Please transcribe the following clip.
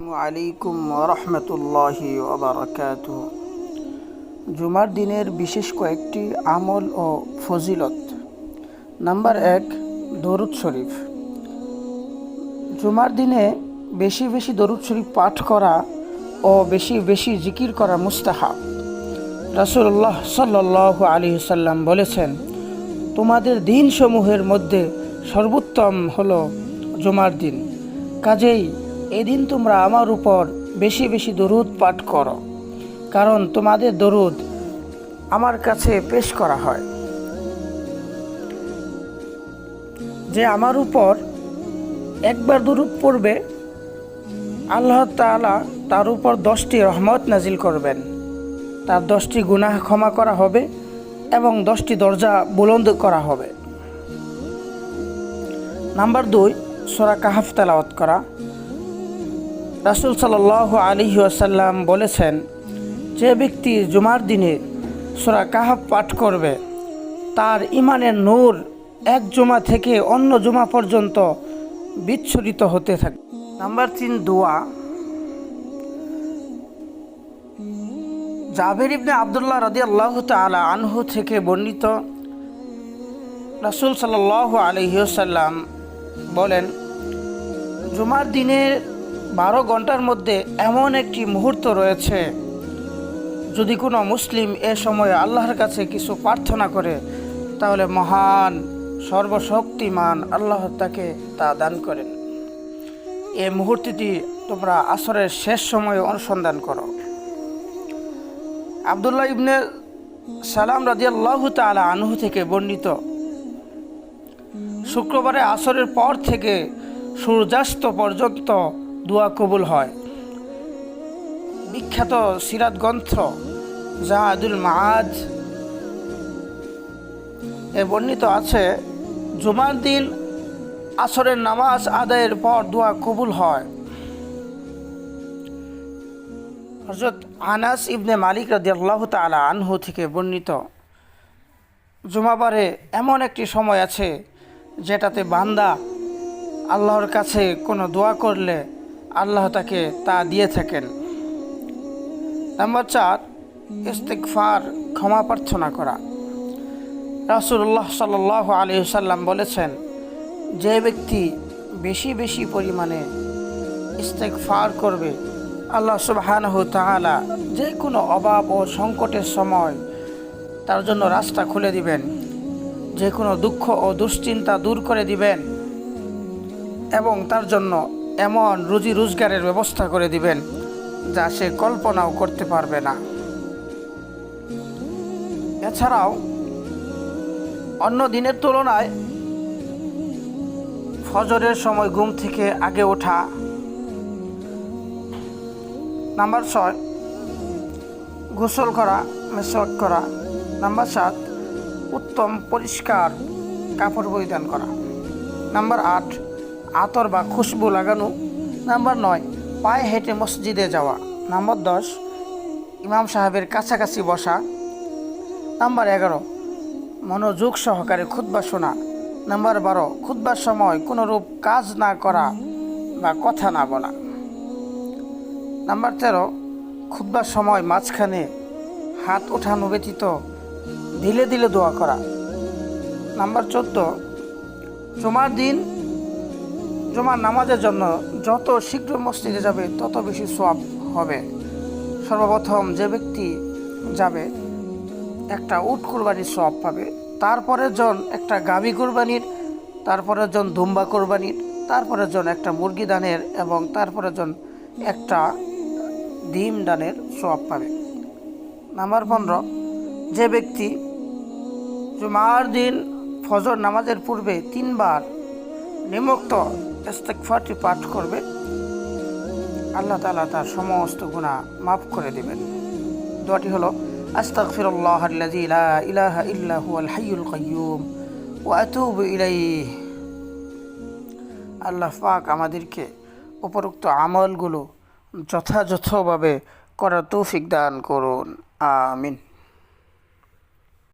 আলাইকুম রহমতুল্লাহি ওবরাকাত জুমার দিনের বিশেষ কয়েকটি আমল ও ফজিলত। নাম্বার এক, দরুদ শরীফ। জুমার দিনে বেশি বেশি দরুদ শরীফ পাঠ করা ও বেশি বেশি জিকির করা মুস্তাহাব। রাসুল্লাহ সাল্লাহ আলী সাল্লাম বলেছেন, তোমাদের দিনসমূহের মধ্যে সর্বোত্তম হলো জুমার দিন। কাজেই এদিন তোমরা আমার উপর বেশি বেশি দরুদ পাঠ করো, কারণ তোমাদের দরুদ আমার কাছে পেশ করা হয়। যে আমার উপর একবার দরুদ পড়বে, আল্লাহ তাআলা তার উপর দশটি রহমত নাজিল করবেন। তার দশটি গুনাহ ক্ষমা করা হবে এবং দশটি দরজা বুলন্দ করা হবে। নাম্বার দুই, সোরা কাহাফ তেলাওয়াত করা। রাসুল সাল আলী আসাল্লাম বলেছেন, যে ব্যক্তি জুমার দিনে সোরা কাহাফ পাঠ করবে, তার ইমানের নূর এক জুমা থেকে অন্য জুমা পর্যন্ত বিচ্ছুরিত হতে থাকে। নাম্বার তিন, দোয়া। জাভের ইবনে আবদুল্লাহ রদি আল্লাহ তালা আনহু থেকে বর্ণিত রাসুল সাল্লাহ আলহিসাল্লাম বলেন, জুমার দিনের বারো ঘণ্টার মধ্যে এমন একটি মুহূর্ত রয়েছে, যদি কোনো মুসলিম এ সময়ে আল্লাহর কাছে কিছু প্রার্থনা করে, তাহলে মহান, সর্বশক্তিমান আল্লাহ তাকে তা দান করেন। এই মুহূর্তটি তোমরা আসরের শেষ সময়ে অনুসন্ধান করো। আবদুল্লাহ ইবনে সালাম রাজিয়াল্লাহ তালা আনহু থেকে বর্ণিত, শুক্রবারে আসরের পর থেকে সূর্যাস্ত পর্যন্ত দোয়া কবুল হয়। বিখ্যাত সিরাত গ্রন্থ জাহাদুল মাহাজ এ বর্ণিত আছে, জুমার দিন আসরের নামাজ আদায়ের পর দোয়া কবুল হয়। হজরত আনাস ইবনে মালিক রাদিয়াল্লাহু তাআলা আনহু থেকে বর্ণিত, জুমাবারে এমন একটি সময় আছে যেটাতে বান্দা আল্লাহর কাছে কোনো দোয়া করলে আল্লাহ তাকে তা দিয়ে থাকেন। নাম্বার চার ইস্তিকফার ক্ষমা প্রার্থনা করা। রাসুল্লাহ সাল আলী সাল্লাম বলেছেন, যে ব্যক্তি বেশি বেশি পরিমাণে ইস্তেকফার করবে, আল্লাহ সুবাহানহ তাহলা যে কোনো অভাব ও সংকটের সময় তার জন্য রাস্তা খুলে দিবেন যে কোনো দুঃখ ও দুশ্চিন্তা দূর করে দিবেন এবং তার জন্য এমন রুজি রোজগারের ব্যবস্থা করে দিবেন যা সে কল্পনাও করতে পারবে না। এছাড়াও, অন্য দিনের তুলনায় ফজরের সময় ঘুম থেকে আগে ওঠা। নাম্বার ছয়, গোসল করা, মেসওয়াক করা। নাম্বার সাত, উত্তম পরিষ্কার কাপড় পরিধান করা। নাম্বার আট আতর বা খুশবু লাগানো। নাম্বার নয়, পায়ে হেঁটে মসজিদে যাওয়া। নাম্বার দশ, ইমাম সাহেবের কাছাকাছি বসা। নাম্বার এগারো, মনোযোগ সহকারে খুদ্া শোনা। নাম্বার বারো খুদ্বার সময় কোনোরূপ কাজ না করা বা কথা না বলা। নাম্বার তেরো খুদ্বার সময় মাঝখানে হাত ওঠানো ব্যতীত দিলে দিলে দোয়া করা। নাম্বার চোদ্দ, জমার দিন জমার নামাজের জন্য যত শীঘ্র মসজিদে যাবে, তত বেশি সব হবে। সর্বপ্রথম যে ব্যক্তি যাবে, একটা উট কোরবানির সব পাবে। তারপরের জন একটা গাভী কোরবানির তারপরের জন দুম্বা কোরবানির তারপরের জন একটা মুরগি দানের এবং তারপরের জন একটা ডিম দানের সব পাবে। নাম্বার পনেরো, যে ব্যক্তি জুমার দিন ফজর নামাজের পূর্বে তিনবার নিমুক্ত ইস্তেকফারটি পাঠ করবে। আল্লাহ তালা তার সমস্ত গুণা মাফ করে দেবেন। দোয়াটি হলো ইল্লা হুয়াল হাইয়ুল কাইয়্যুম ওয়া আতুবু ইলাইহি। আল্লাহ পাক আমাদেরকে উপরোক্ত আমলগুলো যথাযথভাবে করার তৌফিক দান করুন। আমিন।